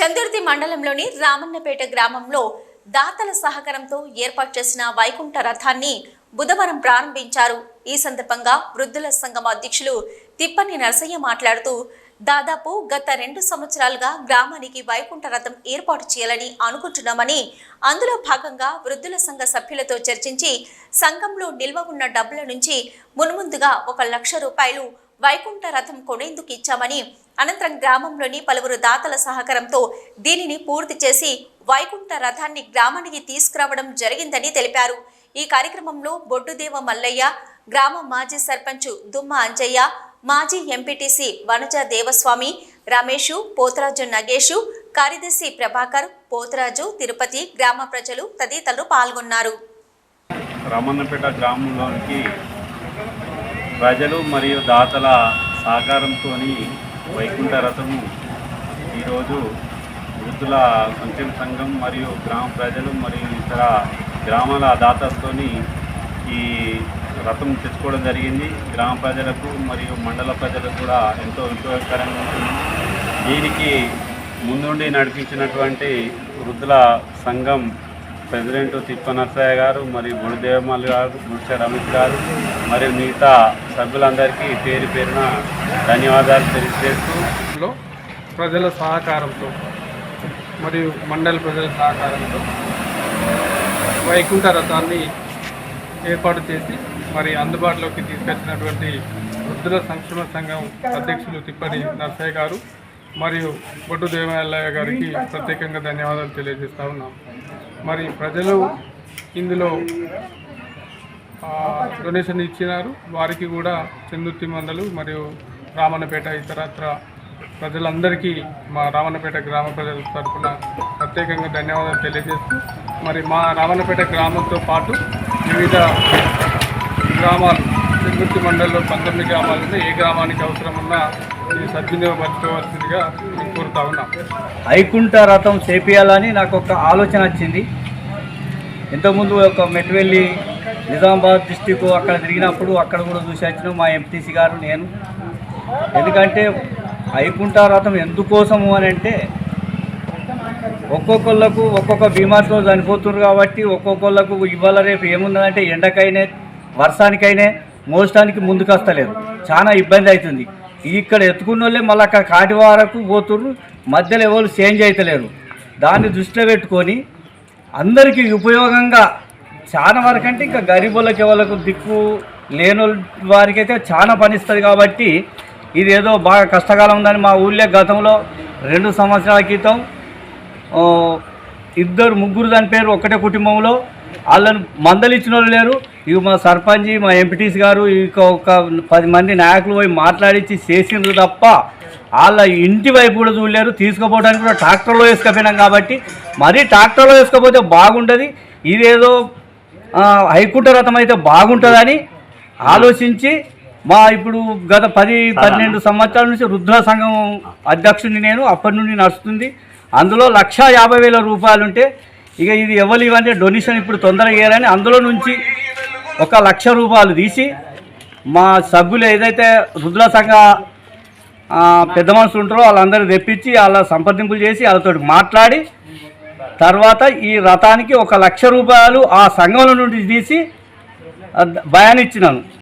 చందుర్తి మండలంలోని రామన్నపేట గ్రామంలో దాతల సహకారంతో ఏర్పాటు చేసిన వైకుంఠ రథాన్ని బుధవారం ప్రారంభించారు. ఈ సందర్భంగా వృద్ధుల సంఘం అధ్యక్షులు తిప్పని నరసయ్య మాట్లాడుతూ దాదాపు గత రెండు సంవత్సరాలుగా గ్రామానికి వైకుంఠ రథం ఏర్పాటు చేయాలని అనుకుంటున్నామని అందులో భాగంగా వృద్ధుల సంఘ సభ్యులతో చర్చించి సంఘంలో నిల్వ ఉన్న డబ్బుల నుంచి మున్ముందుగా ఒక లక్ష రూపాయలు వైకుంఠ రథం కొనేందుకు ఇచ్చామని అనంతరం గ్రామంలోని పలువురు దాతల సహకారంతో దీనిని పూర్తి చేసి వైకుంఠ రథాన్ని గ్రామానికి తీసుకురావడం జరిగిందని తెలిపారు. ఈ కార్యక్రమంలో బొడ్డుదేవ మల్లయ్య గ్రామ మాజీ సర్పంచ్ దుమ్మ అంజయ్య మాజీ ఎంపీటీసీ వనజ దేవస్వామి రమేషు పోతరాజు నగేషు కార్యదర్శి ప్రభాకర్ పోతరాజు తిరుపతి గ్రామ ప్రజలు తదితరులు పాల్గొన్నారు. రామన్నపేట గ్రామంలోనికి ప్రజలు మరియు దాతల సహకారంతో వైకుంఠ రథము ఈరోజు వృద్ధుల సంక్షేమ సంఘం మరియు గ్రామ ప్రజలు మరియు ఇతర గ్రామాల దాతలతో ఈ రథం తెచ్చుకోవడం జరిగింది. గ్రామ ప్రజలకు మరియు మండల ప్రజలకు కూడా ఎంతో ఉపయోగకరంగా ఉంటుంది. దీనికి ముందుండి నడిపించినటువంటి వృద్ధుల సంఘం ప్రెసిడెంట్ తిప్పనరసయ్య గారు మరియు గురుదేవమల్ గారు గుడిసె రమేష్ గారు మరియు మిగతా సభ్యులందరికీ పేరు పేరున ధన్యవాదాలు తెలియజేస్తూ ప్రజల సహకారంతో మరియు మండల ప్రజల సహకారంతో వైకుంఠ రథాన్ని ఏర్పాటు చేసి మరి అందుబాటులోకి తీసుకొచ్చినటువంటి వృద్ధుల సంక్షేమ సంఘం అధ్యక్షులు తిప్పని నర్సయ్య గారు మరియు బొడ్డు దేవాలయ గారికి ప్రత్యేకంగా ధన్యవాదాలు తెలియజేస్తా ఉన్నాం. మరి ప్రజలు ఇందులో డొనేషన్ ఇచ్చినారు. వారికి కూడా చందుర్తి మండలు మరియు రామన్నపేట ఇతరత్ర ప్రజలందరికీ మా రామన్నపేట గ్రామ ప్రజల తరఫున ప్రత్యేకంగా ధన్యవాదాలు తెలియజేస్తూ మరి మా రామన్నపేట గ్రామంతో పాటు వివిధ గ్రామాలు చందుర్తి మండలంలో పంతొమ్మిది గ్రామాలు ఏ గ్రామానికి అవసరం ఉన్నా సద్వినియోగపరచుకోవాల్సిందిగా కోరుతా ఉన్నాం. వైకుంఠ రథం చేపియాలని నాకు ఒక ఆలోచన వచ్చింది. ఇంతకుముందు ఒక మెట్వెల్లి నిజామాబాద్ డిస్టిక్ అక్కడ తిరిగినప్పుడు అక్కడ కూడా చూసి వచ్చినాం మా ఎంపీసీ గారు నేను. ఎందుకంటే వైకుంఠ రథం ఎందుకోసము అని అంటే ఒక్కొక్కళ్ళకు ఒక్కొక్క బీమార్తో చనిపోతున్నారు కాబట్టి ఒక్కొక్కళ్ళకు ఇవాళ రేపు ఏముందంటే ఎండకైనా వర్షానికైనా మోసడానికి ముందుకు వస్తలేదు. చాలా ఇబ్బంది అవుతుంది. ఇక్కడ ఎత్తుకున్న వాళ్ళే మళ్ళీ అక్కడ కాటి వరకు పోతున్నారు మధ్యలో ఎవరు చేంజ్ అవుతలేరు దాన్ని దృష్టిలో పెట్టుకొని అందరికీ ఉపయోగంగా చాలా వరకు అంటే ఇంకా గరీబులకి ఎవరికి దిక్కు లేని వారికైతే చాలా పనిస్తుంది కాబట్టి ఇది ఏదో బాగా కష్టకాలం ఉందని మా ఊళ్ళో గతంలో రెండు సంవత్సరాల క్రితం ఇద్దరు ముగ్గురు దాని పేరు ఒకటే కుటుంబంలో. వాళ్ళని మందలిచ్చిన వాళ్ళు లేరు. ఇక మా సర్పంచ్ మా ఎంపీటీస్ గారు ఇక ఒక పది మంది నాయకులు పోయి మాట్లాడించి చేసిండ్రు తప్ప వాళ్ళ ఇంటి వైపు కూడా చూడలేరు. తీసుకుపోవడానికి కూడా ట్రాక్టర్లో వేసుకపోయినాం కాబట్టి మరీ ట్రాక్టర్లో వేసుకపోతే బాగుంటుంది. ఇదేదో హైకుంఠ రథం అయితే బాగుంటుందని ఆలోచించి మా ఇప్పుడు గత పది పన్నెండు సంవత్సరాల నుంచి రుద్ర సంఘం అధ్యక్షుడిని నేను. అప్పటి నుండి నడుస్తుంది. అందులో లక్షా యాభై వేల రూపాయలుంటే ఇక ఇది ఎవరు ఇవన్నీ డొనేషన్ ఇప్పుడు తొందరగా వేయాలని అందులో నుంచి ఒక లక్ష రూపాయలు తీసి మా సభ్యులు ఏదైతే రుద్ర సంఘ పెద్ద మనుషులు ఉంటారో వాళ్ళందరూ తెప్పించి వాళ్ళ సంప్రదింపులు చేసి వాళ్ళతో మాట్లాడి తర్వాత ఈ రథానికి ఒక లక్ష రూపాయలు ఆ సంఘంలో నుండి తీసి భయాన్ని ఇచ్చినాను.